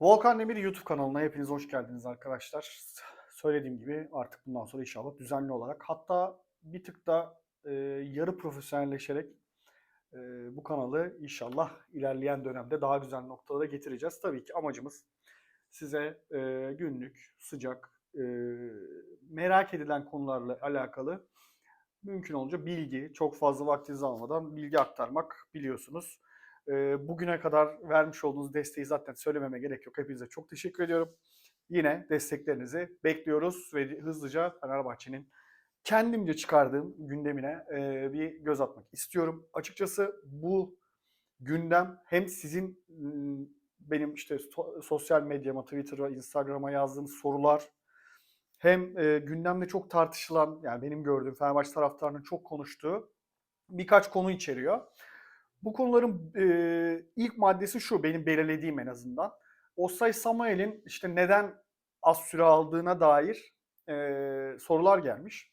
Volkan Demir YouTube kanalına hepiniz hoş geldiniz arkadaşlar. Söylediğim gibi artık bundan sonra inşallah düzenli olarak hatta bir tık da e, yarı profesyonelleşerek e, bu kanalı inşallah ilerleyen dönemde daha güzel noktalara getireceğiz. Tabii ki amacımız size e, günlük, sıcak, e, merak edilen konularla alakalı mümkün olunca bilgi, çok fazla vaktinizi almadan bilgi aktarmak biliyorsunuz. Ee, bugüne kadar vermiş olduğunuz desteği zaten söylememe gerek yok. Hepinize çok teşekkür ediyorum. Yine desteklerinizi bekliyoruz ve hızlıca Fenerbahçe'nin kendimce çıkardığım gündemine e, bir göz atmak istiyorum. Açıkçası bu gündem hem sizin benim işte so- sosyal medyama, Twitter'a, Instagram'a yazdığınız sorular hem e, gündemde çok tartışılan yani benim gördüğüm Fenerbahçe taraftarının çok konuştuğu birkaç konu içeriyor. Bu konuların e, ilk maddesi şu, benim belirlediğim en azından. Osay Samuel'in işte neden az süre aldığına dair e, sorular gelmiş.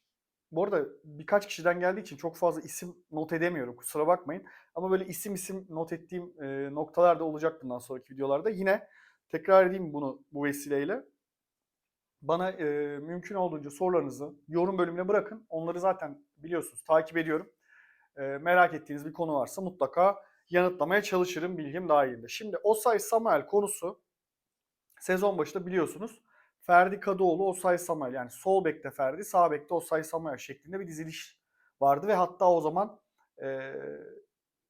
Bu arada birkaç kişiden geldiği için çok fazla isim not edemiyorum, kusura bakmayın. Ama böyle isim isim not ettiğim e, noktalar da olacak bundan sonraki videolarda. Yine tekrar edeyim bunu bu vesileyle. Bana e, mümkün olduğunca sorularınızı yorum bölümüne bırakın. Onları zaten biliyorsunuz, takip ediyorum merak ettiğiniz bir konu varsa mutlaka yanıtlamaya çalışırım bilgim dahilinde. Şimdi Osay Samuel konusu sezon başında biliyorsunuz Ferdi Kadıoğlu, Osay Samuel yani sol bekte Ferdi, sağ bekte Osay Samuel şeklinde bir diziliş vardı ve hatta o zaman e,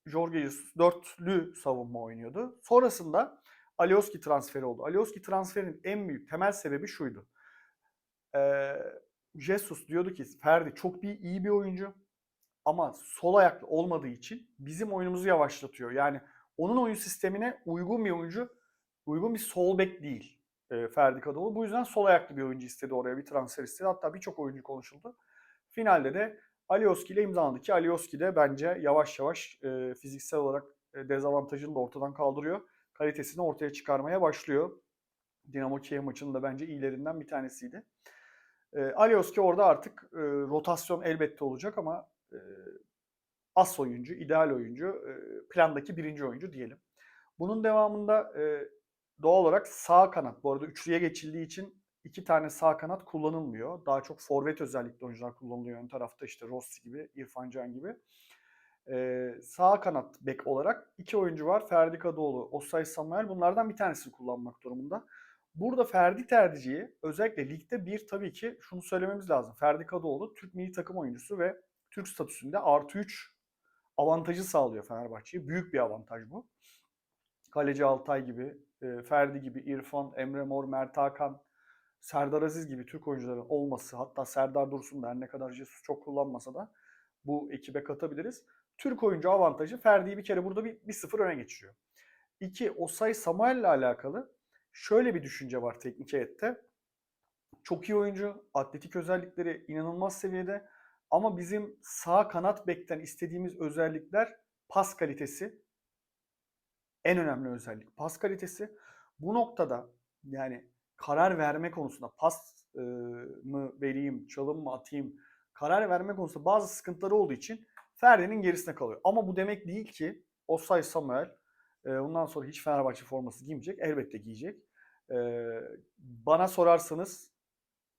Jorge Jesus dörtlü savunma oynuyordu. Sonrasında Alioski transferi oldu. Alioski transferinin en büyük temel sebebi şuydu. E, Jesus diyordu ki Ferdi çok bir iyi bir oyuncu ama sol ayaklı olmadığı için bizim oyunumuzu yavaşlatıyor. Yani onun oyun sistemine uygun bir oyuncu, uygun bir sol bek değil e, Ferdi Kadıoğlu. Bu yüzden sol ayaklı bir oyuncu istedi oraya bir transfer istedi. Hatta birçok oyuncu konuşuldu. Finalde de Alioski ile imzaladı ki Alioski de bence yavaş yavaş e, fiziksel olarak e, dezavantajını da ortadan kaldırıyor. Kalitesini ortaya çıkarmaya başlıyor. Dinamo Kiev maçının da bence iyilerinden bir tanesiydi. E, Alioski orada artık e, rotasyon elbette olacak ama e, as oyuncu, ideal oyuncu, e, plandaki birinci oyuncu diyelim. Bunun devamında e, doğal olarak sağ kanat, bu arada üçlüye geçildiği için iki tane sağ kanat kullanılmıyor. Daha çok forvet özellikle oyuncular kullanılıyor. Ön tarafta işte Rossi gibi, İrfan Can gibi. Ee, sağ kanat bek olarak iki oyuncu var. Ferdi Kadıoğlu, Osay Samuel. Bunlardan bir tanesini kullanmak durumunda. Burada Ferdi tercihi özellikle ligde bir tabii ki şunu söylememiz lazım. Ferdi Kadıoğlu Türk milli takım oyuncusu ve Türk statüsünde artı 3 avantajı sağlıyor Fenerbahçe'ye. Büyük bir avantaj bu. Kaleci Altay gibi, Ferdi gibi, İrfan, Emre Mor, Mert Hakan, Serdar Aziz gibi Türk oyuncuların olması, hatta Serdar Dursun da her ne kadar Jesus çok kullanmasa da bu ekibe katabiliriz. Türk oyuncu avantajı Ferdi'yi bir kere burada bir, bir sıfır öne geçiriyor. İki, Osay Samuel ile alakalı şöyle bir düşünce var teknik heyette. Çok iyi oyuncu, atletik özellikleri inanılmaz seviyede ama bizim sağ kanat bekten istediğimiz özellikler pas kalitesi. En önemli özellik pas kalitesi. Bu noktada yani karar verme konusunda pas e, mı vereyim, çalım mı atayım karar verme konusunda bazı sıkıntıları olduğu için Ferdi'nin gerisine kalıyor. Ama bu demek değil ki Osay Samuel e, bundan sonra hiç Fenerbahçe forması giymeyecek. Elbette giyecek. E, bana sorarsanız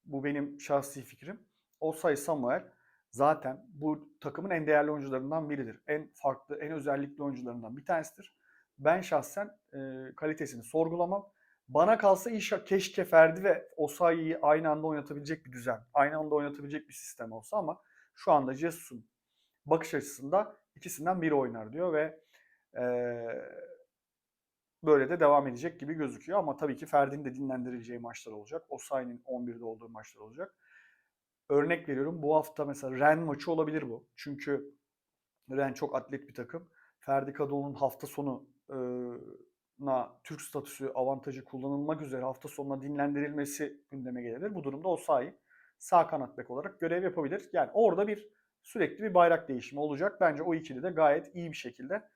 bu benim şahsi fikrim. Osay Samuel zaten bu takımın en değerli oyuncularından biridir. En farklı, en özellikli oyuncularından bir tanesidir. Ben şahsen e, kalitesini sorgulamam. Bana kalsa inşa keşke Ferdi ve Osayi'yi aynı anda oynatabilecek bir düzen, aynı anda oynatabilecek bir sistem olsa ama şu anda Jesus'un bakış açısında ikisinden biri oynar diyor ve e, böyle de devam edecek gibi gözüküyor. Ama tabii ki Ferdi'nin de dinlendirileceği maçlar olacak. Osayi'nin 11'de olduğu maçlar olacak. Örnek veriyorum bu hafta mesela Ren maçı olabilir bu. Çünkü Ren çok atlet bir takım. Ferdi Kadıoğlu'nun hafta sonu e, na Türk statüsü avantajı kullanılmak üzere hafta sonuna dinlendirilmesi gündeme gelebilir. Bu durumda Osayi sağ kanat bek olarak görev yapabilir. Yani orada bir sürekli bir bayrak değişimi olacak. Bence o ikili de gayet iyi bir şekilde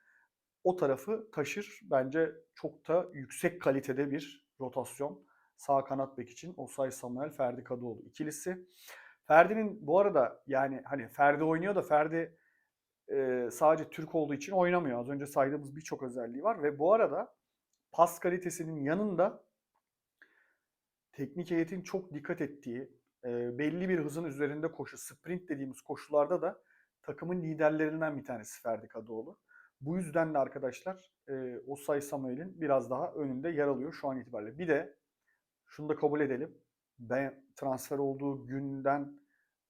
o tarafı taşır. Bence çok da yüksek kalitede bir rotasyon sağ kanat bek için Osay Samuel Ferdi Kadıoğlu ikilisi. Ferdi'nin bu arada yani hani Ferdi oynuyor da Ferdi e, sadece Türk olduğu için oynamıyor. Az önce saydığımız birçok özelliği var ve bu arada pas kalitesinin yanında teknik heyetin çok dikkat ettiği, e, belli bir hızın üzerinde koşu, sprint dediğimiz koşularda da takımın liderlerinden bir tanesi Ferdi Kadıoğlu. Bu yüzden de arkadaşlar e, Osay Samuel'in biraz daha önünde yer alıyor şu an itibariyle. Bir de şunu da kabul edelim. Ben transfer olduğu günden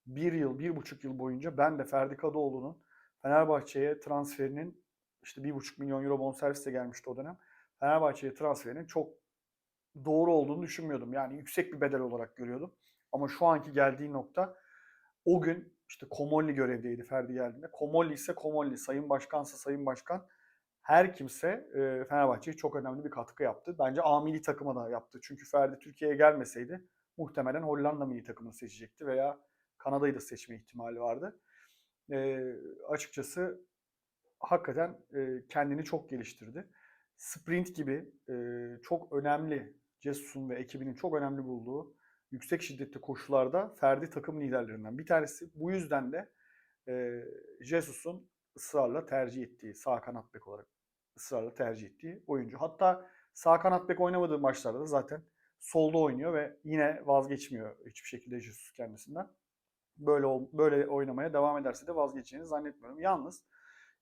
bir yıl, bir buçuk yıl boyunca ben de Ferdi Kadıoğlu'nun Fenerbahçe'ye transferinin işte bir buçuk milyon euro bonservisle gelmişti o dönem. Fenerbahçe'ye transferinin çok doğru olduğunu düşünmüyordum. Yani yüksek bir bedel olarak görüyordum. Ama şu anki geldiği nokta o gün işte Komolli görevdeydi Ferdi geldiğinde. Komolli ise Komolli, Sayın Başkansa Sayın Başkan her kimse e, Fenerbahçe'ye çok önemli bir katkı yaptı. Bence A milli takıma da yaptı. Çünkü Ferdi Türkiye'ye gelmeseydi muhtemelen Hollanda milli takımını seçecekti veya Kanada'yı da seçme ihtimali vardı. E, açıkçası hakikaten e, kendini çok geliştirdi. Sprint gibi e, çok önemli Cesus'un ve ekibinin çok önemli bulduğu yüksek şiddetli koşularda Ferdi takım liderlerinden bir tanesi. Bu yüzden de e, Jesus'un ısrarla tercih ettiği, sağ kanat bek olarak ısrarla tercih ettiği oyuncu. Hatta sağ kanat bek oynamadığı maçlarda da zaten solda oynuyor ve yine vazgeçmiyor hiçbir şekilde Jesus kendisinden. Böyle böyle oynamaya devam ederse de vazgeçeceğini zannetmiyorum. Yalnız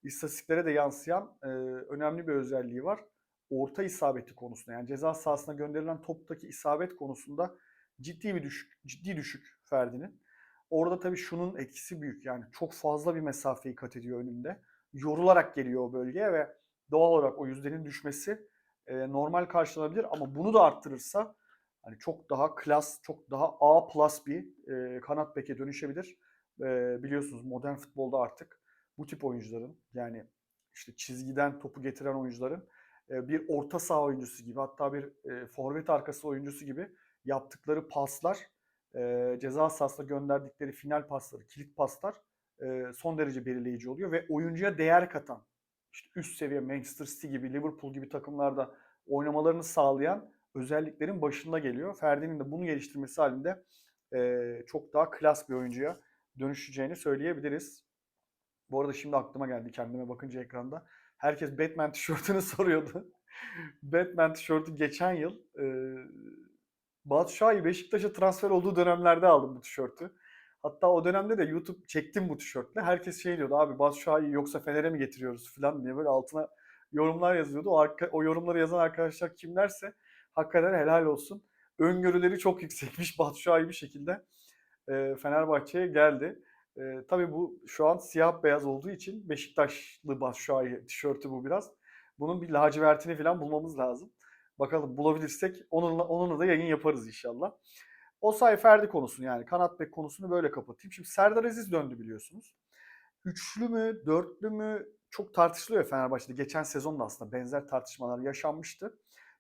istatistiklere de yansıyan e, önemli bir özelliği var. Orta isabeti konusunda yani ceza sahasına gönderilen toptaki isabet konusunda ciddi bir düşük, ciddi düşük Ferdi'nin. Orada tabii şunun etkisi büyük. Yani çok fazla bir mesafeyi kat ediyor önünde. Yorularak geliyor o bölgeye ve doğal olarak o yüzdenin düşmesi e, normal karşılanabilir ama bunu da arttırırsa hani çok daha klas, çok daha A plus bir e, kanat beke dönüşebilir. E, biliyorsunuz modern futbolda artık bu tip oyuncuların yani işte çizgiden topu getiren oyuncuların e, bir orta saha oyuncusu gibi hatta bir e, forvet arkası oyuncusu gibi yaptıkları paslar, e, ceza sahasına gönderdikleri final pasları, kilit paslar e, son derece belirleyici oluyor ve oyuncuya değer katan, işte üst seviye Manchester City gibi, Liverpool gibi takımlarda oynamalarını sağlayan özelliklerin başında geliyor. Ferdi'nin de bunu geliştirmesi halinde e, çok daha klas bir oyuncuya dönüşeceğini söyleyebiliriz. Bu arada şimdi aklıma geldi kendime bakınca ekranda. Herkes Batman tişörtünü soruyordu. Batman tişörtü geçen yıl e, Batu Şahin Beşiktaş'a transfer olduğu dönemlerde aldım bu tişörtü. Hatta o dönemde de YouTube çektim bu tişörtle. Herkes şey diyordu abi Batu Şahin yoksa Fener'e mi getiriyoruz falan diye böyle altına yorumlar yazıyordu. O, arka, o yorumları yazan arkadaşlar kimlerse hakikaten helal olsun. Öngörüleri çok yüksekmiş Batu bir şekilde e, Fenerbahçe'ye geldi. E, tabii bu şu an siyah beyaz olduğu için Beşiktaşlı Batu tişörtü bu biraz. Bunun bir lacivertini falan bulmamız lazım. Bakalım bulabilirsek onunla, onunla da yayın yaparız inşallah. O say Ferdi konusunu yani kanat bek konusunu böyle kapatayım. Şimdi Serdar Aziz döndü biliyorsunuz. Üçlü mü, dörtlü mü çok tartışılıyor Fenerbahçe'de. Geçen sezonda aslında benzer tartışmalar yaşanmıştı.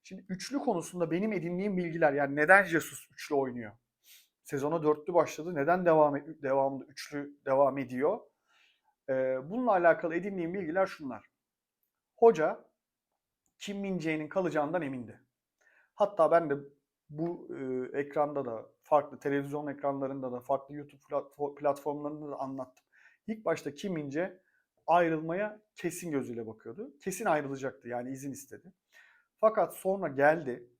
Şimdi üçlü konusunda benim edindiğim bilgiler yani neden Jesus üçlü oynuyor? Sezona dörtlü başladı. Neden devam et, devamlı üçlü devam ediyor? Ee, bununla alakalı edindiğim bilgiler şunlar. Hoca Kim Min-jae'nin kalacağından emindi. Hatta ben de bu e, ekranda da farklı televizyon ekranlarında da farklı YouTube platformlarında da anlattım. İlk başta Kim Min-jae ayrılmaya kesin gözüyle bakıyordu. Kesin ayrılacaktı yani izin istedi. Fakat sonra geldi,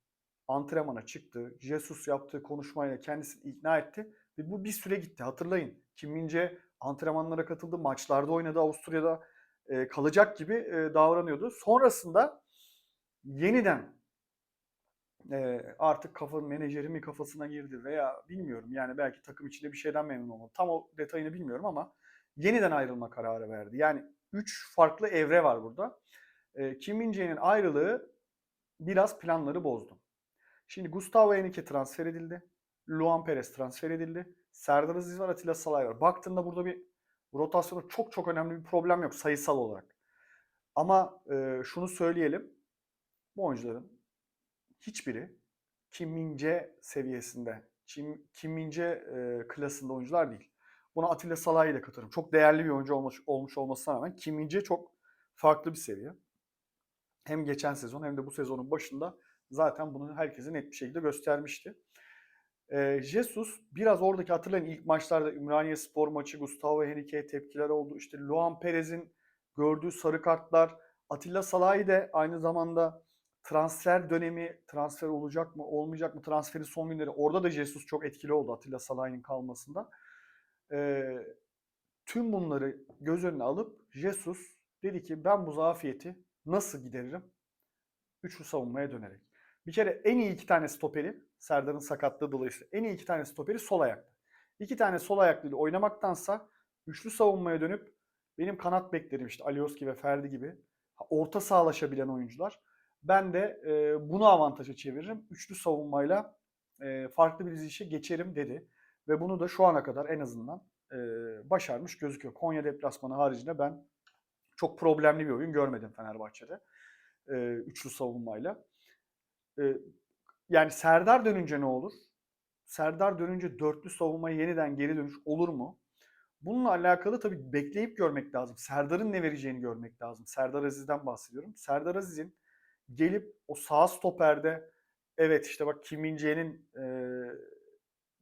antrenmana çıktı, Jesus yaptığı konuşmayla kendisini ikna etti ve bu bir süre gitti. Hatırlayın Kim Min-jae antrenmanlara katıldı, maçlarda oynadı Avusturya'da e, kalacak gibi e, davranıyordu. Sonrasında yeniden e, artık kafa menajeri mi kafasına girdi veya bilmiyorum yani belki takım içinde bir şeyden memnun olmadı. Tam o detayını bilmiyorum ama yeniden ayrılma kararı verdi. Yani üç farklı evre var burada. E, Kim Min-jae'nin ayrılığı biraz planları bozdu. Şimdi Gustavo Henrique transfer edildi. Luan Perez transfer edildi. Serdar Aziz var, Atilla Salay var. Baktığında burada bir rotasyonda çok çok önemli bir problem yok sayısal olarak. Ama e, şunu söyleyelim. Bu oyuncuların hiçbiri Kim Min-jae seviyesinde, Kim, Kim Min-jae e, klasında oyuncular değil. Buna Atilla Salah'ı da katarım. Çok değerli bir oyuncu olmuş, olmuş olmasına rağmen Kim Min-jae çok farklı bir seviye. Hem geçen sezon hem de bu sezonun başında zaten bunu herkese net bir şekilde göstermişti. E, Jesus biraz oradaki hatırlayın ilk maçlarda Ümraniye Spor maçı Gustavo Henrique'ye tepkiler oldu. İşte Luan Perez'in gördüğü sarı kartlar. Atilla Salah'ı de aynı zamanda transfer dönemi, transfer olacak mı, olmayacak mı, transferin son günleri. Orada da Jesus çok etkili oldu Atilla Salah'ın kalmasında. Ee, tüm bunları göz önüne alıp Jesus dedi ki ben bu zafiyeti nasıl gideririm? Üçlü savunmaya dönerek. Bir kere en iyi iki tane stoperi Serdar'ın sakatlığı dolayısıyla en iyi iki tane stoperi sol ayaklı. İki tane sol ayaklıyla oynamaktansa üçlü savunmaya dönüp benim kanat beklerim işte Alioski ve Ferdi gibi orta sağlaşabilen oyuncular. Ben de e, bunu avantaja çeviririm. Üçlü savunmayla e, farklı bir dizilişe geçerim dedi. Ve bunu da şu ana kadar en azından e, başarmış gözüküyor. Konya deplasmanı haricinde ben çok problemli bir oyun görmedim Fenerbahçe'de. E, üçlü savunmayla. E, yani Serdar dönünce ne olur? Serdar dönünce dörtlü savunmaya yeniden geri dönüş olur mu? Bununla alakalı tabii bekleyip görmek lazım. Serdar'ın ne vereceğini görmek lazım. Serdar Aziz'den bahsediyorum. Serdar Aziz'in gelip o sağ stoperde evet işte bak Kim Min-jae'nin e,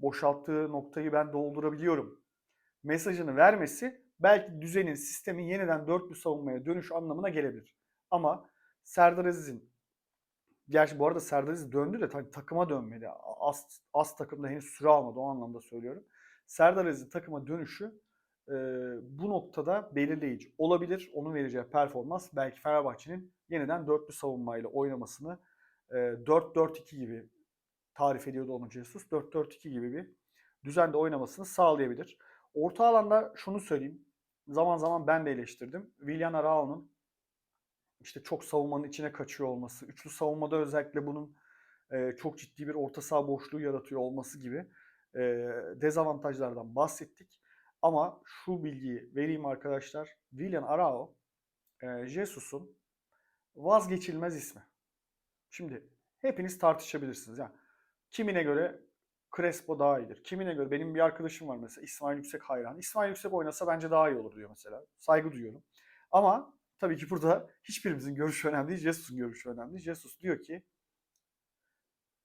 boşalttığı noktayı ben doldurabiliyorum mesajını vermesi belki düzenin, sistemin yeniden dörtlü savunmaya dönüş anlamına gelebilir. Ama Serdar Aziz'in Gerçi bu arada Serdar Aziz döndü de tabii takıma dönmedi. Az, az takımda henüz süre almadı o anlamda söylüyorum. Serdar Aziz'in takıma dönüşü e, bu noktada belirleyici olabilir. Onun vereceği performans belki Fenerbahçe'nin yeniden dörtlü savunmayla oynamasını e, 4-4-2 gibi tarif ediyordu onu Jesus. 4-4-2 gibi bir düzende oynamasını sağlayabilir. Orta alanda şunu söyleyeyim. Zaman zaman ben de eleştirdim. Willian Arao'nun işte çok savunmanın içine kaçıyor olması, üçlü savunmada özellikle bunun e, çok ciddi bir orta saha boşluğu yaratıyor olması gibi e, dezavantajlardan bahsettik. Ama şu bilgiyi vereyim arkadaşlar. Willian Arao, e, Jesus'un vazgeçilmez ismi. Şimdi hepiniz tartışabilirsiniz. Yani kimine göre Crespo daha iyidir. Kimine göre benim bir arkadaşım var mesela İsmail Yüksek hayran. İsmail Yüksek oynasa bence daha iyi olur diyor mesela. Saygı duyuyorum. Ama tabii ki burada hiçbirimizin görüşü önemli değil. Jesus'un görüşü önemli. Jesus diyor ki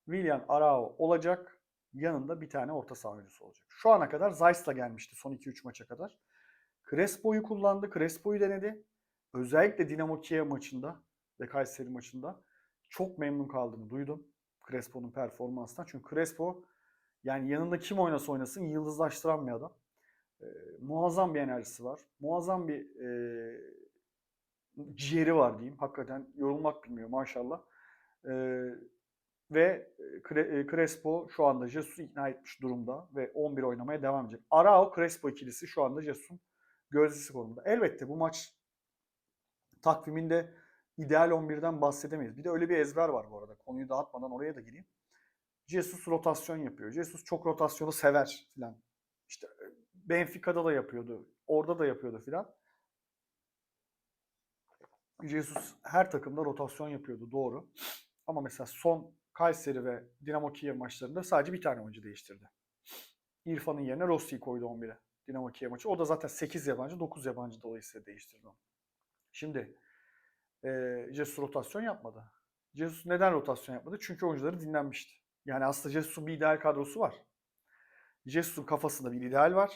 William Arao olacak. Yanında bir tane orta saha oyuncusu olacak. Şu ana kadar Zeiss'la gelmişti son 2-3 maça kadar. Crespo'yu kullandı. Crespo'yu denedi. Özellikle Dinamo Kiev maçında ve Kayseri maçında çok memnun kaldığını duydum. Crespo'nun performansından. Çünkü Crespo yani yanında kim oynasa oynasın yıldızlaştıran bir adam. E, muazzam bir enerjisi var. Muazzam bir e, ciğeri var diyeyim. Hakikaten yorulmak bilmiyor maşallah. E, ve Crespo şu anda Jesus'u ikna etmiş durumda ve 11 oynamaya devam edecek. Arao Crespo ikilisi şu anda Jesus'un gözdesi konumunda. Elbette bu maç takviminde ideal 11'den bahsedemeyiz. Bir de öyle bir ezber var bu arada. Konuyu dağıtmadan oraya da gireyim. Jesus rotasyon yapıyor. Jesus çok rotasyonu sever filan. İşte Benfica'da da yapıyordu. Orada da yapıyordu filan. Jesus her takımda rotasyon yapıyordu doğru. Ama mesela son Kayseri ve Dinamo Kiev maçlarında sadece bir tane oyuncu değiştirdi. İrfan'ın yerine Rossi'yi koydu 11'e. Dinamo Kiev maçı. O da zaten 8 yabancı, 9 yabancı dolayısıyla değiştirdi onu. Şimdi e, Jesus rotasyon yapmadı. Jesus neden rotasyon yapmadı? Çünkü oyuncuları dinlenmişti. Yani aslında Jesus'un bir ideal kadrosu var. Jesus'un kafasında bir ideal var.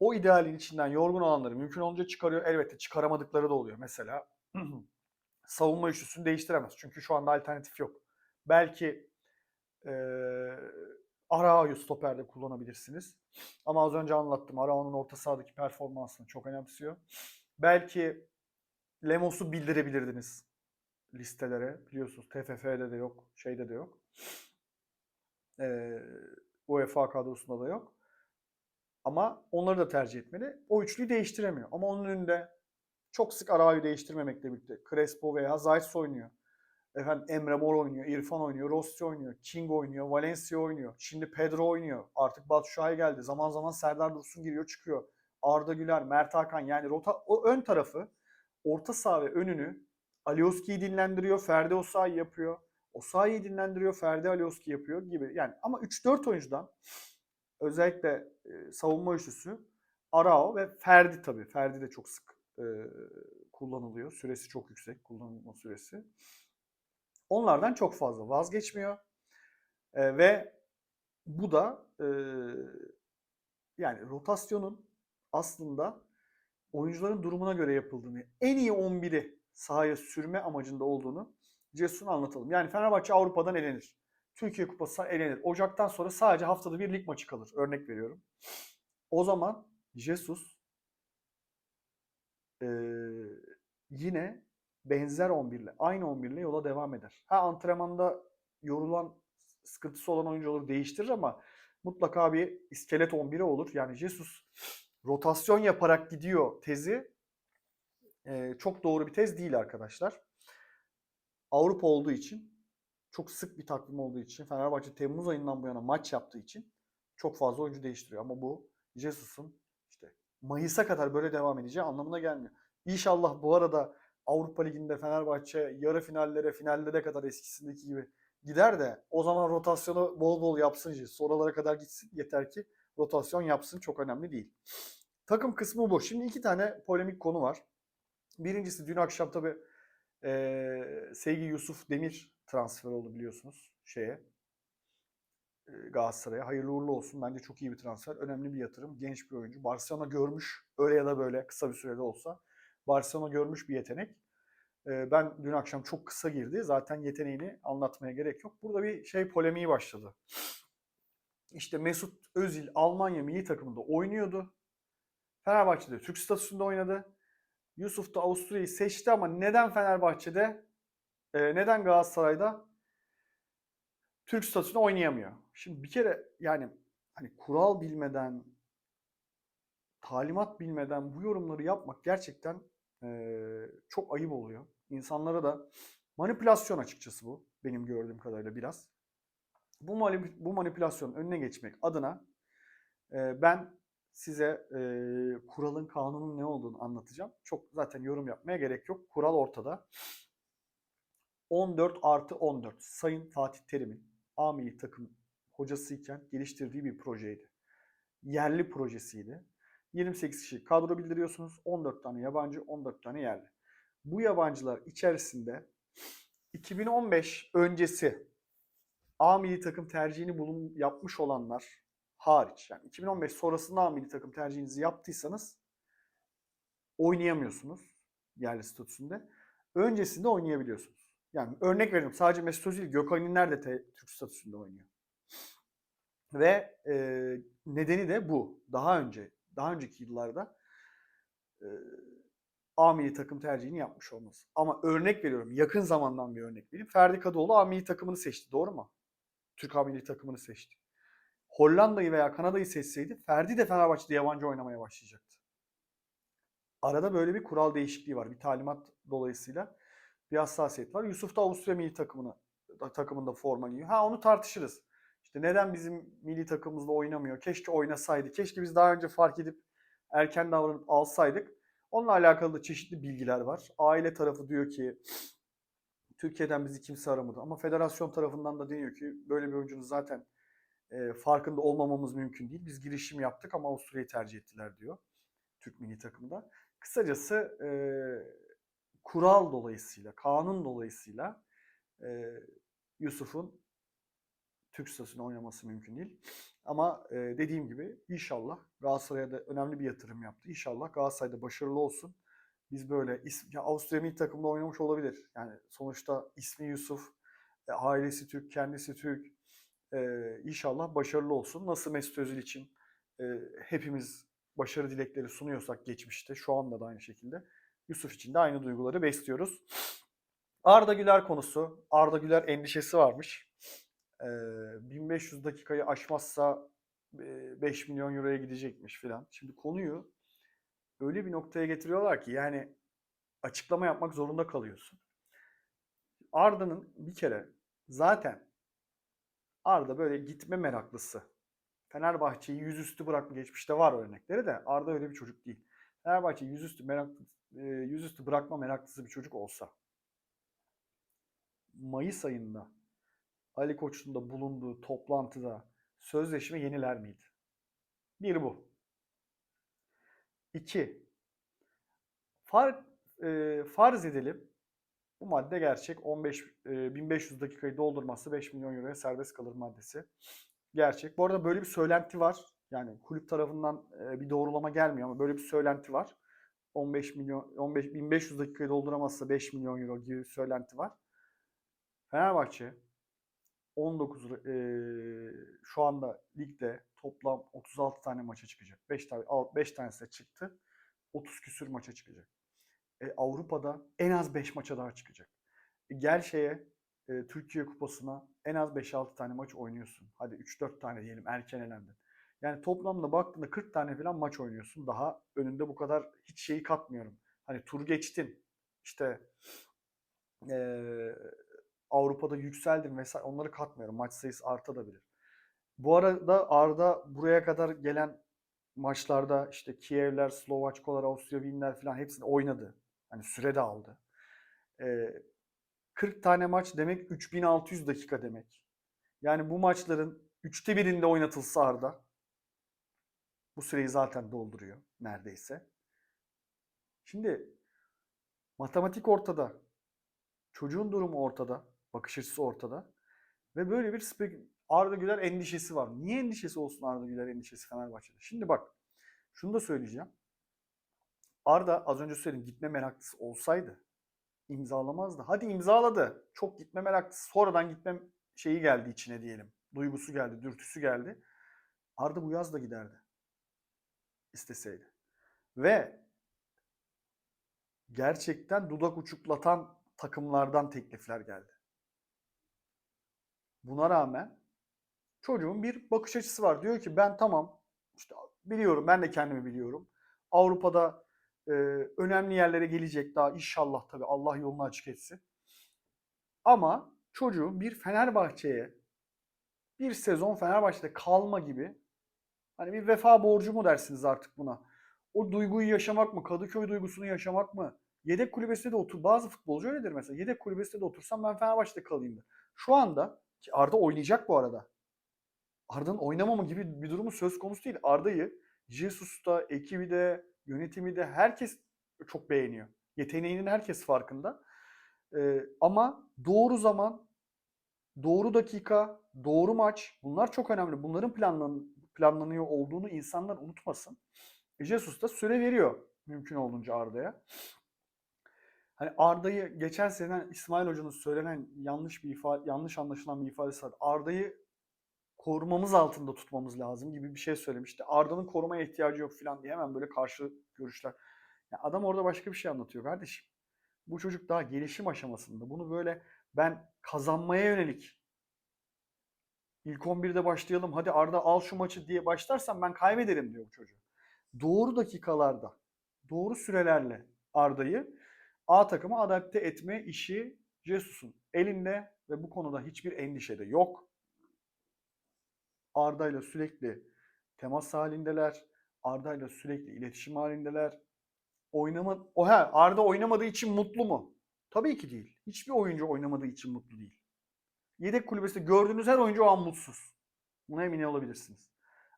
O idealin içinden yorgun olanları mümkün olunca çıkarıyor. Elbette çıkaramadıkları da oluyor. Mesela savunma üçlüsünü değiştiremez. Çünkü şu anda alternatif yok. Belki e, Arao'yu stoperde kullanabilirsiniz. Ama az önce anlattım. Arao'nun orta sahadaki performansını çok önemsiyor. Belki Lemos'u bildirebilirdiniz listelere. Biliyorsunuz TFF'de de yok, şeyde de yok. Ee, UEFA kadrosunda da yok. Ama onları da tercih etmeli. O üçlüyü değiştiremiyor. Ama onun önünde çok sık Arao'yu değiştirmemekle birlikte Crespo veya Zayt oynuyor. Efendim Emre Mor oynuyor, İrfan oynuyor, Rossi oynuyor, King oynuyor, Valencia oynuyor. Şimdi Pedro oynuyor. Artık Batu Şahin geldi. Zaman zaman Serdar Dursun giriyor çıkıyor. Arda Güler, Mert Hakan yani rota o ön tarafı orta saha ve önünü Alioski'yi dinlendiriyor. Ferdi Osayi yapıyor. Osayi'yi dinlendiriyor. Ferdi Alioski yapıyor gibi. Yani ama 3-4 oyuncudan özellikle e, savunma üçlüsü Arao ve Ferdi tabii. Ferdi de çok sık e, kullanılıyor. Süresi çok yüksek kullanılma süresi. Onlardan çok fazla vazgeçmiyor. E, ve bu da e, yani rotasyonun aslında oyuncuların durumuna göre yapıldığını, en iyi 11'i sahaya sürme amacında olduğunu Cesus'un anlatalım. Yani Fenerbahçe Avrupa'dan elenir. Türkiye Kupası elenir. Ocaktan sonra sadece haftada bir lig maçı kalır. Örnek veriyorum. O zaman Jesus eee, yine benzer 11 ile, aynı 11 ile yola devam eder. Ha antrenmanda yorulan, sıkıntısı olan oyuncuları değiştirir ama mutlaka bir iskelet 11'i olur. Yani Jesus rotasyon yaparak gidiyor tezi eee, çok doğru bir tez değil arkadaşlar. Avrupa olduğu için çok sık bir takvim olduğu için Fenerbahçe Temmuz ayından bu yana maç yaptığı için çok fazla oyuncu değiştiriyor. Ama bu Jesus'un işte Mayıs'a kadar böyle devam edeceği anlamına gelmiyor. İnşallah bu arada Avrupa Ligi'nde Fenerbahçe yarı finallere, finallere kadar eskisindeki gibi gider de o zaman rotasyonu bol bol yapsın Jesus. Kadar gitsin. Yeter ki rotasyon yapsın. Çok önemli değil. Takım kısmı bu. Şimdi iki tane polemik konu var. Birincisi dün akşam tabii eee Sevgi Yusuf Demir transfer oldu biliyorsunuz şeye e, Galatasaray'a. Hayırlı uğurlu olsun. Bence çok iyi bir transfer. Önemli bir yatırım. Genç bir oyuncu. Barcelona görmüş. Öyle ya da böyle kısa bir sürede olsa. Barcelona görmüş bir yetenek. E, Ben dün akşam çok kısa girdi. Zaten yeteneğini anlatmaya gerek yok. Burada bir şey polemiği başladı. İşte Mesut Özil Almanya milli takımında oynuyordu. Fenerbahçe'de Türk statüsünde oynadı. Yusuf da Avusturya'yı seçti ama neden Fenerbahçe'de, e, neden Galatasaray'da Türk statüsünde oynayamıyor? Şimdi bir kere yani hani kural bilmeden, talimat bilmeden bu yorumları yapmak gerçekten e, çok ayıp oluyor. İnsanlara da manipülasyon açıkçası bu benim gördüğüm kadarıyla biraz. Bu, manip- bu manipülasyonun önüne geçmek adına e, ben size e, kuralın, kanunun ne olduğunu anlatacağım. Çok zaten yorum yapmaya gerek yok. Kural ortada. 14 artı 14 Sayın Fatih Terim'in A milli takım hocasıyken geliştirdiği bir projeydi. Yerli projesiydi. 28 kişi kadro bildiriyorsunuz. 14 tane yabancı, 14 tane yerli. Bu yabancılar içerisinde 2015 öncesi A takım tercihini bulun, yapmış olanlar hariç. Yani 2015 sonrasında milli takım tercihinizi yaptıysanız oynayamıyorsunuz yerli statüsünde. Öncesinde oynayabiliyorsunuz. Yani örnek veriyorum sadece Mesut Özil, Gökhan İnler de Türk statüsünde oynuyor. Ve e, nedeni de bu. Daha önce, daha önceki yıllarda e, A milli takım tercihini yapmış olması. Ama örnek veriyorum, yakın zamandan bir örnek vereyim. Ferdi Kadıoğlu A milli takımını seçti, doğru mu? Türk A milli takımını seçti. Hollanda'yı veya Kanada'yı seçseydi Ferdi de Fenerbahçe'de yabancı oynamaya başlayacaktı. Arada böyle bir kural değişikliği var. Bir talimat dolayısıyla bir hassasiyet var. Yusuf da Avusturya milli takımını takımında forma giyiyor. Ha onu tartışırız. İşte neden bizim milli takımımızda oynamıyor? Keşke oynasaydı. Keşke biz daha önce fark edip erken davranıp alsaydık. Onunla alakalı da çeşitli bilgiler var. Aile tarafı diyor ki Türkiye'den bizi kimse aramadı. Ama federasyon tarafından da deniyor ki böyle bir oyuncunun zaten e, farkında olmamamız mümkün değil. Biz girişim yaptık ama Avusturya'yı tercih ettiler diyor. Türk milli takımda. Kısacası e, kural dolayısıyla, kanun dolayısıyla e, Yusuf'un Türk statüsünde oynaması mümkün değil. Ama e, dediğim gibi inşallah Galatasaray'a da önemli bir yatırım yaptı. İnşallah Galatasaray'da başarılı olsun. Biz böyle is- ya Avusturya milli takımda oynamış olabilir. Yani sonuçta ismi Yusuf, e, ailesi Türk, kendisi Türk. E, inşallah başarılı olsun. Nasıl Mesut Özil için e, hepimiz başarı dilekleri sunuyorsak geçmişte, şu anda da aynı şekilde Yusuf için de aynı duyguları besliyoruz. Arda Güler konusu. Arda Güler endişesi varmış. Ee, 1500 dakikayı aşmazsa e, 5 milyon euroya gidecekmiş filan. Şimdi konuyu öyle bir noktaya getiriyorlar ki yani açıklama yapmak zorunda kalıyorsun. Arda'nın bir kere zaten Arda böyle gitme meraklısı. Fenerbahçe'yi yüzüstü bırakma geçmişte var örnekleri de Arda öyle bir çocuk değil. Fenerbahçe yüzüstü meraklı, e, yüzüstü bırakma meraklısı bir çocuk olsa Mayıs ayında Ali Koç'un da bulunduğu toplantıda sözleşme yeniler miydi? Bir bu. İki. Far, e, farz edelim bu madde gerçek. 15 e, 1500 dakikayı doldurmazsa 5 milyon euroya serbest kalır maddesi. Gerçek. Bu arada böyle bir söylenti var. Yani kulüp tarafından e, bir doğrulama gelmiyor ama böyle bir söylenti var. 15 milyon 15 1500 dakikayı dolduramazsa 5 milyon euro gibi bir söylenti var. Fenerbahçe 19 eee, şu anda ligde toplam 36 tane maça çıkacak. 5 tane 5 tanesi de çıktı. 30 küsür maça çıkacak. E, Avrupa'da en az 5 maça daha çıkacak. E, gel şeye e, Türkiye Kupası'na en az 5-6 tane maç oynuyorsun. Hadi 3-4 tane diyelim erken elendin. Yani toplamda baktığında 40 tane falan maç oynuyorsun. Daha önünde bu kadar hiç şeyi katmıyorum. Hani tur geçtin. İşte eee, Avrupa'da yükseldin vesaire onları katmıyorum. Maç sayısı artabilir. Bu arada Arda buraya kadar gelen maçlarda işte Kievler, Slovaçkolar, Avusturya Wienler falan hepsini oynadı. Hani süre de aldı. Ee, 40 tane maç demek 3600 dakika demek. Yani bu maçların üçte birinde oynatılsa Arda bu süreyi zaten dolduruyor neredeyse. Şimdi matematik ortada. Çocuğun durumu ortada. Bakış açısı ortada. Ve böyle bir Arda Güler endişesi var. Niye endişesi olsun Arda Güler endişesi Fenerbahçe'de? Şimdi bak şunu da söyleyeceğim. Arda az önce söyledim gitme meraklısı olsaydı imzalamazdı. Hadi imzaladı. Çok gitme meraklısı. Sonradan gitme şeyi geldi içine diyelim. Duygusu geldi, dürtüsü geldi. Arda bu yaz da giderdi. İsteseydi. Ve gerçekten dudak uçuklatan takımlardan teklifler geldi. Buna rağmen çocuğun bir bakış açısı var. Diyor ki ben tamam işte biliyorum ben de kendimi biliyorum. Avrupa'da e, önemli yerlere gelecek daha inşallah tabii Allah yolunu açık etsin. Ama çocuğun bir Fenerbahçe'ye bir sezon Fenerbahçe'de kalma gibi hani bir vefa borcu mu dersiniz artık buna? O duyguyu yaşamak mı? Kadıköy duygusunu yaşamak mı? Yedek kulübesinde de otur. Bazı futbolcu öyledir mesela. Yedek kulübesinde de otursam ben Fenerbahçe'de kalayım da. Şu anda ki Arda oynayacak bu arada. Arda'nın oynamama gibi bir durumu söz konusu değil. Arda'yı Jesus'ta, ekibi de, yönetimi de herkes çok beğeniyor. Yeteneğinin herkes farkında. Ee, ama doğru zaman, doğru dakika, doğru maç bunlar çok önemli. Bunların planlan planlanıyor olduğunu insanlar unutmasın. E, Jesus da süre veriyor mümkün olduğunca Arda'ya. Hani Arda'yı geçen sene İsmail Hoca'nın söylenen yanlış bir ifade, yanlış anlaşılan bir ifadesi var. Arda'yı korumamız altında tutmamız lazım gibi bir şey söylemişti. Arda'nın korumaya ihtiyacı yok falan diye hemen böyle karşı görüşler. Yani adam orada başka bir şey anlatıyor kardeşim. Bu çocuk daha gelişim aşamasında. Bunu böyle ben kazanmaya yönelik ilk 11'de başlayalım hadi Arda al şu maçı diye başlarsam ben kaybederim diyor bu çocuk. Doğru dakikalarda, doğru sürelerle Arda'yı A takıma adapte etme işi Jesus'un elinde ve bu konuda hiçbir endişe de yok. Arda ile sürekli temas halindeler. Arda ile sürekli iletişim halindeler. Oynama, o he, Arda oynamadığı için mutlu mu? Tabii ki değil. Hiçbir oyuncu oynamadığı için mutlu değil. Yedek kulübesinde gördüğünüz her oyuncu o an mutsuz. Buna emin olabilirsiniz.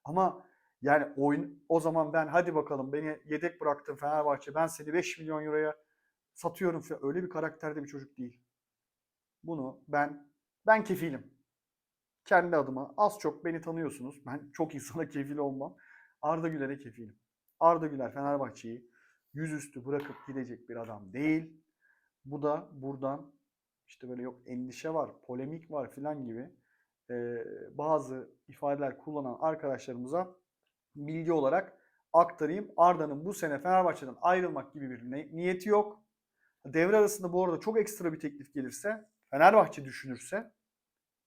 Ama yani oyun o zaman ben hadi bakalım beni yedek bıraktın Fenerbahçe ben seni 5 milyon euroya satıyorum falan. Öyle bir karakterde bir çocuk değil. Bunu ben ben kefilim. Kendi adıma az çok beni tanıyorsunuz. Ben çok insana kefil olmam. Arda Güler'e kefilim. Arda Güler Fenerbahçe'yi yüzüstü bırakıp gidecek bir adam değil. Bu da buradan işte böyle yok endişe var, polemik var filan gibi e, bazı ifadeler kullanan arkadaşlarımıza bilgi olarak aktarayım. Arda'nın bu sene Fenerbahçe'den ayrılmak gibi bir niyeti yok. Devre arasında bu arada çok ekstra bir teklif gelirse, Fenerbahçe düşünürse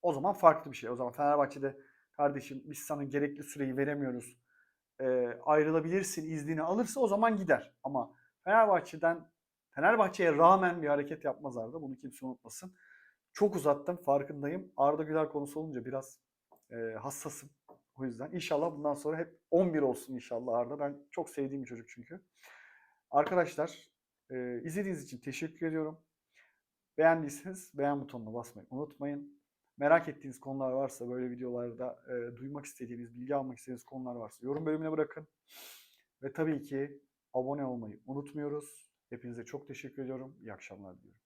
o zaman farklı bir şey. O zaman Fenerbahçe'de kardeşim biz sana gerekli süreyi veremiyoruz. E, ayrılabilirsin iznini alırsa o zaman gider. Ama Fenerbahçe'den Fenerbahçe'ye rağmen bir hareket yapmaz Arda. Bunu kimse unutmasın. Çok uzattım farkındayım. Arda Güler konusu olunca biraz e, hassasım. O yüzden inşallah bundan sonra hep 11 olsun inşallah Arda. Ben çok sevdiğim bir çocuk çünkü. Arkadaşlar e, izlediğiniz için teşekkür ediyorum. Beğendiyseniz beğen butonuna basmayı unutmayın. Merak ettiğiniz konular varsa böyle videolarda e, duymak istediğiniz, bilgi almak istediğiniz konular varsa yorum bölümüne bırakın. Ve tabii ki abone olmayı unutmuyoruz. Hepinize çok teşekkür ediyorum. İyi akşamlar diliyorum.